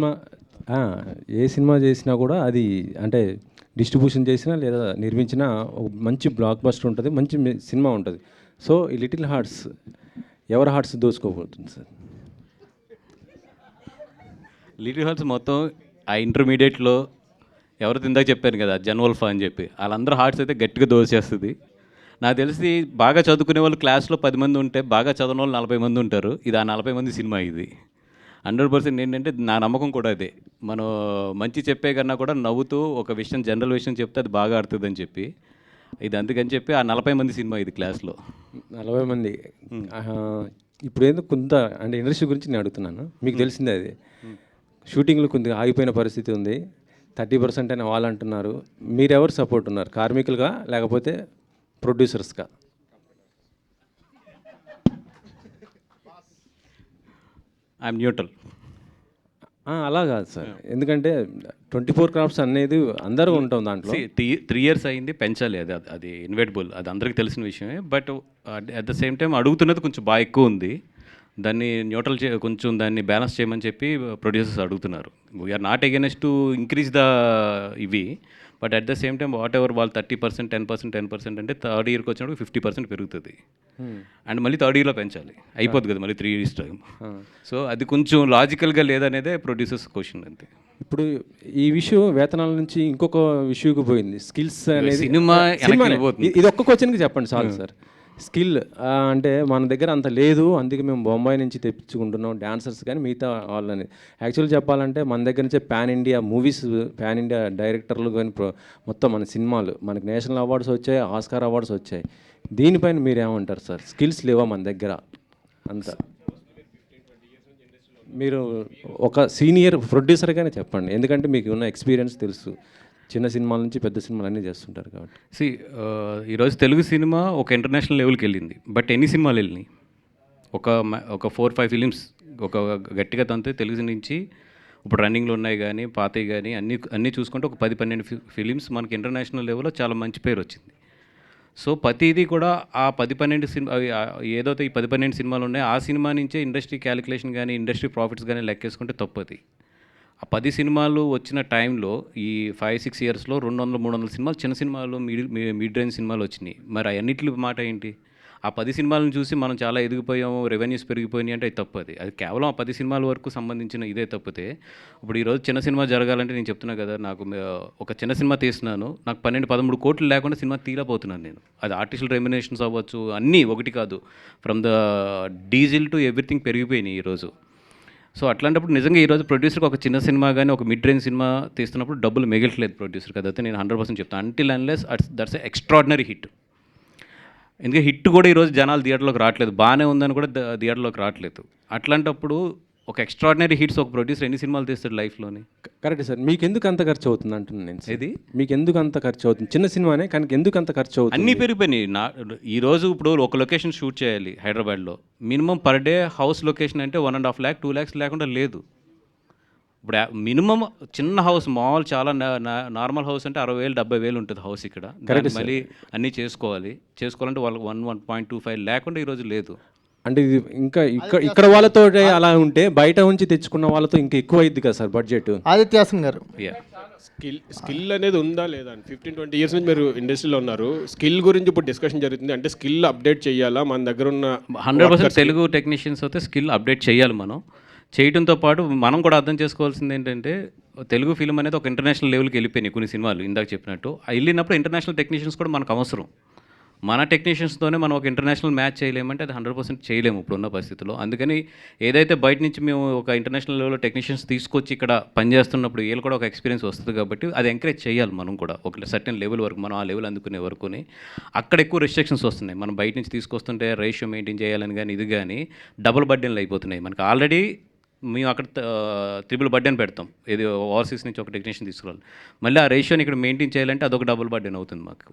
Cinema ఏ cinema చేసినా కూడా అది అంటే డిస్ట్రిబ్యూషన్ చేసినా లేదా నిర్మించినా ఒక మంచి బ్లాక్ బస్టర్ ఉంటుంది మంచి సినిమా ఉంటుంది. సో ఈ లిటిల్ హార్ట్స్ ఎవరి హార్ట్స్ దోచుకోబోతుంది సార్? లిటిల్ హార్ట్స్ మొత్తం ఆ ఇంటర్మీడియట్లో ఎవరు ఇందాక చెప్పాను కదా జన్వల్ఫా అని చెప్పి వాళ్ళందరూ హార్ట్స్ అయితే గట్టిగా దోసేస్తుంది. నాకు తెలిసి బాగా చదువుకునే వాళ్ళు క్లాస్లో పది మంది ఉంటే బాగా చదవని వాళ్ళు నలభై మంది ఉంటారు. ఇది ఆ నలభై మంది సినిమా ఇది. హండ్రెడ్ పర్సెంట్ ఏంటంటే నా నమ్మకం కూడా అదే. మనం మంచి చెప్పే కన్నా కూడా నవ్వుతూ ఒక విషయం జనరల్ విషయం చెప్తే అది బాగా ఆడుతుందని చెప్పి. ఇది అందుకని చెప్పి ఆ నలభై మంది సినిమా ఇది క్లాస్లో. నలభై మంది. ఇప్పుడు ఏందో కొంత అంటే ఇండస్ట్రీ గురించి నేను అడుగుతున్నాను. మీకు తెలిసిందే అది. షూటింగ్లో కొద్దిగా ఆగిపోయిన పరిస్థితి ఉంది. థర్టీ పర్సెంట్ అని వాళ్ళు అంటున్నారు మీరెవరు సపోర్ట్ ఉన్నారు? కార్మికులుగా లేకపోతే ప్రొడ్యూసర్స్గా? I'm neutral. ఆ, అలా కాదు సార్. ఎందుకంటే ట్వంటీ ఫోర్ క్రాఫ్ట్స్ అనేది అందరూ ఉంటాం దాంట్లో. త్రీ త్రీ ఇయర్స్ అయింది పెంచాలి అది అది- అది ఇన్వెటబుల్ అది అందరికీ తెలిసిన విషయమే. But at the same time అడుగుతున్నది కొంచెం బాగా ఎక్కువ ఉంది. దాన్ని న్యూట్రల్ చే కొంచెం దాన్ని బ్యాలెన్స్ చేయమని చెప్పి ప్రొడ్యూసర్స్ అడుగుతున్నారు. We are not against to increase the ఇవి. But at the same time whatever వాళ్ళు thirty percent ten percent ten percent అంటే థర్డ్ ఇయర్కి వచ్చినప్పుడు ఫిఫ్టీ పర్సెంట్ పెరుగుతుంది. అండ్ మళ్ళీ థర్డ్ ఇయర్లో పెంచాలి. అయిపోద్ది కదా మళ్ళీ త్రీ ఇయర్స్ టైం సో అది కొంచెం లాజికల్గా లేదనేదే ప్రొడ్యూసర్స్ క్వశ్చన్ అంతే. ఇప్పుడు ఈ విషయం వేతనాల నుంచి ఇంకొక విషయంకి పోయింది. స్కిల్స్ అనేది సినిమా ఇది ఒక్క క్వశ్చన్కి చెప్పండి చాలు సార్. స్కిల్ అంటే మన దగ్గర అంత లేదు. అందుకే మేము బొంబాయి నుంచి తెప్పించుకుంటున్నాం డాన్సర్స్ కానీ మిగతా వాళ్ళని. యాక్చువల్ చెప్పాలంటే మన దగ్గర నుంచే pan India movies pan India డైరెక్టర్లు కానీ ప్రో- మొత్తం మన సినిమాలు. మనకి నేషనల్ అవార్డ్స్ వచ్చాయి ఆస్కార్ అవార్డ్స్ వచ్చాయి. దీనిపైన మీరేమంటారు సార్? స్కిల్స్ లేవా మన దగ్గర? అంత. మీరు ఒక సీనియర్ ప్రొడ్యూసర్గానే చెప్పండి. ఎందుకంటే మీకు ఉన్న ఎక్స్పీరియన్స్ తెలుసు. చిన్న సినిమాల నుంచి పెద్ద సినిమాలు అన్నీ చేస్తుంటారు కాబట్టి. సి ఈరోజు తెలుగు సినిమా ఒక ఇంటర్నేషనల్ లెవెల్కి వెళ్ళింది బట్ ఎన్ని సినిమాలు వెళ్ళినాయి? ఒక ఒక ఫోర్ ఫైవ్ ఫిలిమ్స్ ఒక గట్టిగా తంతే తెలుగు నుంచి ఇప్పుడు రన్నింగ్లో ఉన్నాయి కానీ పాతవి కానీ అన్ని అన్నీ చూసుకుంటే ఒక పది పన్నెండు ఫిలిమ్స్ మనకి ఇంటర్నేషనల్ లెవెల్లో చాలా మంచి పేరు వచ్చింది. సో ప్రతిదీ కూడా ఆ పది పన్నెండు సినిమా అవి ఏదైతే ఈ పది పన్నెండు సినిమాలు ఉన్నాయో ఆ సినిమా నుంచే ఇండస్ట్రీ క్యాలిక్యులేషన్ కానీ ఇండస్ట్రీ ప్రాఫిట్స్ కానీ లెక్కేసుకుంటే తప్పది. ఆ పది సినిమాలు వచ్చిన టైంలో ఈ ఫైవ్ సిక్స్ ఇయర్స్లో రెండు వందల మూడు వందల సినిమాలు చిన్న సినిమాలు మిడిల్ మిడ్ రేంజ్ సినిమాలు వచ్చినాయి. మరి అవన్నిటి మాట ఏంటి? ఆ పది సినిమాలను చూసి మనం చాలా ఎదిగిపోయాము రెవెన్యూస్ పెరిగిపోయినాయి అంటే అది తప్పది అది. కేవలం ఆ పది సినిమాల వరకు సంబంధించిన ఇదే తప్పితే ఇప్పుడు ఈరోజు చిన్న సినిమా జరగాలంటే నేను చెప్తున్నా కదా నాకు ఒక చిన్న సినిమా తీస్తున్నాను నాకు పన్నెండు పదమూడు కోట్లు లేకుండా సినిమా తీయలేకపోతున్నాను నేను. అది ఆర్టిఫిషియల్ రెమ్యునేషన్స్ అవ్వచ్చు అన్నీ ఒకటి కాదు. From the diesel to everything పెరిగిపోయినాయి ఈరోజు సో అట్లాంటప్పుడు నిజంగా ఈరోజు ప్రొడ్యూసర్కి ఒక చిన్న సినిమా కానీ ఒక మిడ్ రేంజ్ సినిమా తీస్తున్నప్పుడు డబ్బులు మిగలట్లేదు ప్రొడ్యూసర్ కదా అయితే నేను హండ్రెడ్ పర్సెంట్ చెప్తాను until unless that's extraordinary hit ఎందుకంటే హిట్ కూడా ఈరోజు జనాలు థియేటర్లోకి రావట్లేదు. బాగానే ఉందని కూడా థియేటర్లోకి రావట్లేదు. అట్లాంటప్పుడు ఒక ఎక్స్ట్రాడినరీ హిట్స్ ఒక ప్రొడ్యూసర్ ఎన్ని సినిమాలు తీస్తాడు లైఫ్లోని? Correct sir. మీకు ఎందుకు అంత ఖర్చు అవుతుంది అంటున్నాను నేను. ఏది? మీకు ఎందుకు అంత ఖర్చు అవుతుంది? చిన్న సినిమానే కానీ ఎందుకు అంత ఖర్చు అవుతుంది? అన్నీ పెరిగిపోయినాయి. నా ఈరోజు ఇప్పుడు ఒక లొకేషన్ షూట్ చేయాలి హైదరాబాద్లో. Minimum per day house location అంటే one and half lakh two lakhs లేకుండా లేదు. ఇప్పుడు మినిమం చిన్న హౌస్ మామూలు చాలా నార్మల్ హౌస్ అంటే అరవై వేలు డెబ్బై వేలు ఉంటుంది హౌస్ ఇక్కడ. మళ్ళీ అన్నీ చేసుకోవాలి. చేసుకోవాలంటే వాళ్ళకి one one point two five లేకుండా ఈరోజు లేదు. అంటే ఇది ఇంకా ఇక్కడ ఇక్కడ వాళ్ళతో అలా ఉంటే బయట నుంచి తెచ్చుకున్న వాళ్ళతో ఇంకా ఎక్కువ అయింది కదా సార్ బడ్జెట్ ఆదిత్యాసన్ గారు. యా స్కిల్ స్కిల్ అనేది ఉందా లేదా? అని ఫిఫ్టీన్ ట్వంటీ ఇయర్స్ నుంచి మీరు ఇండస్ట్రీలో ఉన్నారు. స్కిల్ గురించి ఇప్పుడు డిస్కషన్ జరుగుతుంది. అంటే స్కిల్ అప్డేట్ చేయాలా? మన దగ్గర ఉన్న హండ్రెడ్ పర్సెంట్ తెలుగు టెక్నీషియన్స్ అయితే స్కిల్ అప్డేట్ చేయాలి మనం. చేయడంతో పాటు మనం కూడా అర్థం చేసుకోవాల్సింది ఏంటంటే తెలుగు ఫిల్మ్ అనేది ఒక ఇంటర్నేషనల్ లెవెల్కి వెళ్ళిపోయినాయి కొన్ని సినిమాలు ఇందాక చెప్పినట్టు. వెళ్ళినప్పుడు ఇంటర్నేషనల్ టెక్నీషియన్స్ కూడా మనకు అవసరం. మన టెక్నీషియన్స్తోనే మనం ఒక ఇంటర్నేషనల్ మ్యాచ్ చేయలేమంటే అది హండ్రెడ్ పర్సెంట్ చేయలేము ఇప్పుడున్న పరిస్థితిలో అందుకని ఏదైతే బయట నుంచి మేము ఒక ఇంటర్నేషనల్ లెవెల్లో టెక్నీషియన్స్ తీసుకొచ్చి ఇక్కడ పనిచేస్తున్నప్పుడు వీళ్ళు కూడా ఒక ఎక్స్పీరియన్స్ వస్తుంది కాబట్టి అది ఎంకరేజ్ చేయాలి మనం కూడా. ఒక సర్టెన్ లెవెల్ వరకు మనం ఆ లెవెల్ అందుకునే వరకుని అక్కడ ఎక్కువ రెస్ట్రిక్షన్స్ వస్తున్నాయి. మనం బయట నుంచి తీసుకొస్తుంటే రేషియో మెయింటైన్ చేయాలని కానీ ఇది కానీ డబుల్ బర్డెన్లు అయిపోతున్నాయి. మనకి ఆల్రెడీ మేము అక్కడ త్రిబుల్ బర్డెన్ పెడతాం. ఇది ఓవర్సీస్ నుంచి ఒక టెక్నీషియన్ తీసుకురావాలి. మళ్ళీ ఆ రేషియోని ఇక్కడ మెయింటైన్ చేయాలంటే అదొక డబుల్ బర్డెన్ అవుతుంది మాకు.